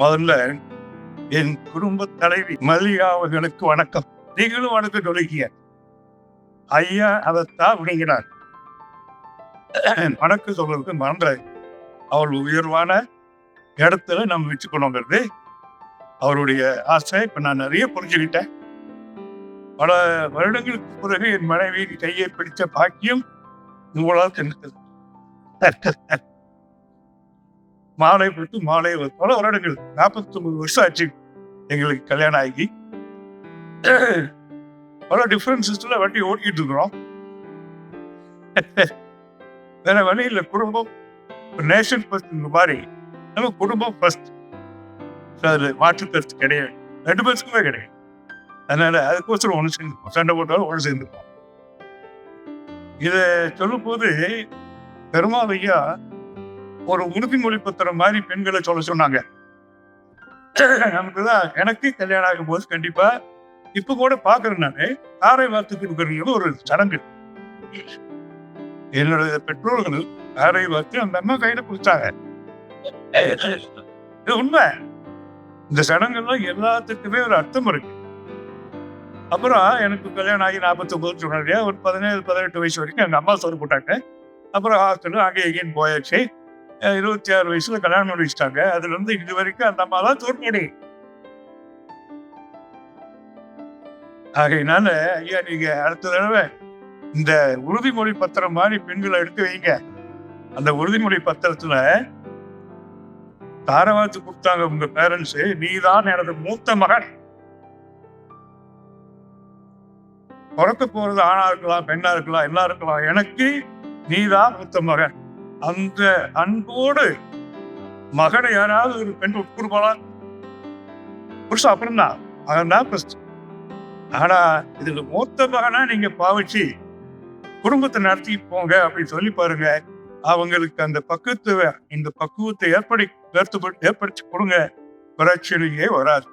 முதல்ல என் குடும்ப தலைவி மல்லிகா அவர்களுக்கு வணக்கம். நீங்களும் வணக்கம் சொல்லிக்கீங்க ஐயா அதைத்தான் விடுகிறார் வணக்கம் சொல்றதுக்கு மறந்துட அவள் உயர்வான இடத்துல நம்ம வச்சுக்கணுங்கிறது அவருடைய ஆசை. இப்ப நான் நிறைய புரிஞ்சுக்கிட்டேன். பல வருடங்களுக்கு பிறகு என் மனைவியின் கையை பிடித்த பாக்கியம் உங்களால் தெரிஞ்சது மாலை போட்டு மாலை பல வருடங்கள் நாற்பத்தி ஒன்பது வருஷம் ஆச்சு எங்களுக்கு கல்யாணம் ஆகி. பல டிஃபரன்சஸ்ல வண்டி ஓட்டிட்டு இருக்கிறோம். வேற வழி இல்லை குடும்பம். நேஷன் ஃபர்ஸ்ட்ங்கிற மாதிரி நம்ம குடும்பம் ஃபர்ஸ்ட் அதில் மாற்று கருத்து கிடையாது. ரெண்டு பேருக்குமே கிடையாது. அதனால அதுக்கோசரம் ஒன்று சேர்ந்துப்போம். சண்டை போட்டாலும் ஒன்று சேர்ந்துப்போம். இதை சொல்லும்போது பெருமாவையா ஒரு உறுதிமொழி பத்திரம் மாதிரி பெண்களை சொல்ல சொன்னாங்க. நமக்குதான் எனக்கு கல்யாணம் ஆகும் போது கண்டிப்பா இப்ப கூட பாக்குறேன் நானு. தாரை வார்த்து கொடுக்கறது ஒரு சடங்கு. என்னுடைய பெற்றோர்கள் தாரை வார்த்து அந்த அம்மா கையில கொடுத்தாங்க. இது உண்மை. இந்த சடங்கெல்லாம் எல்லாத்துக்குமே ஒரு அர்த்தம் இருக்கு. அப்புறம் எனக்கு கல்யாணம் ஆகி நாற்பத்தி ஒன்பது சொன்னாங்க ஒரு பதினேழு பதினெட்டு வயசு வரைக்கும் எங்கள் அம்மா சொல்லி போட்டாங்க. அப்புறம் ஹாஸ்டல் அங்கே எங்கேயும் போயாச்சு. இருபத்தி ஆறு வயசுல கல்யாணம் பண்ணி வச்சுட்டாங்க. அதுல இருந்து இது வரைக்கும் அந்த அம்மா தான் தோற்கடி ஆகையினால ஐயா நீங்க அடுத்த தடவை இந்த உறுதிமொழி பத்திரம் மாதிரி பெண்களை எடுத்து வைங்க. அந்த உறுதிமொழி பத்திரத்துல தாரவாத்து கொடுத்தாங்க உங்க பேரண்ட்ஸ் நீதான் எனது மூத்த மகன். பிறக்க போறது ஆணா இருக்கலாம் பெண்ணா இருக்கலாம் எல்லாம் இருக்கலாம். எனக்கு நீதான் மூத்த மகன். அந்த அன்போடு மகனை யாராவது ஒரு பெண் உட்கொடுப்பாளா புருஷன் அப்புறம் தான் மகன் தான் first. ஆனா இதுல மூத்த மகனா நீங்க பாவிச்சு குடும்பத்தை நடத்தி போங்க அப்படின்னு சொல்லி பாருங்க. அவங்களுக்கு அந்த பக்குவத்தை இந்த பக்குவத்தை ஏற்படி ஏற்படுத்தி கொடுங்க. பிரச்சனையே வராது.